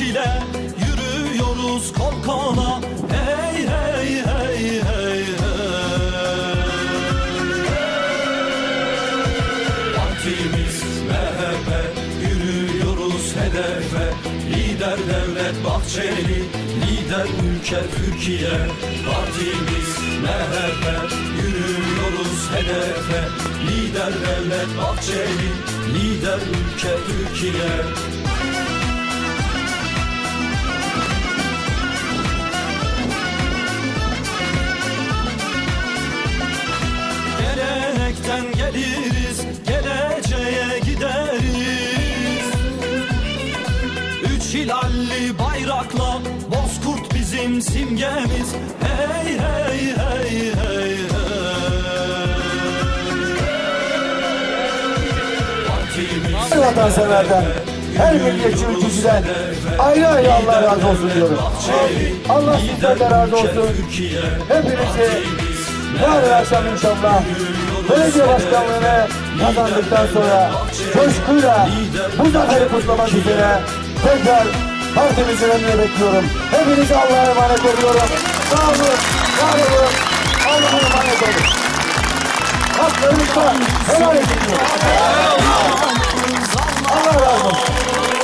ile yürüyoruz kol kola. Hey hey hey hey hey. Partimiz MHP Yürüyoruz hedefe. Lider devlet Bahçeli Lider ülke Türkiye. Partimiz MHP Yürüyoruz hedefe. Lider devlet Bahçeli Lider ülke Türkiye bizim simgemiz. Hey hey hey hey Her vatanseverden, her milliyetçi ülkücüden ayrı ayrı Allah razı olsun diyorum. Allah sizden de razı olsun. Hepinizi yarın akşam inşallah belediye başkanlığını kazandıktan sonra coşkuyla bu zaferi kutlamak üzere tekrar partimizin önüne bekliyorum. Hepinizi Allah'a emanet ediyorum. Sağ olun, var olun. Allah'a emanet olun. Haklarınız var. Helal edin. Allah razı olsun.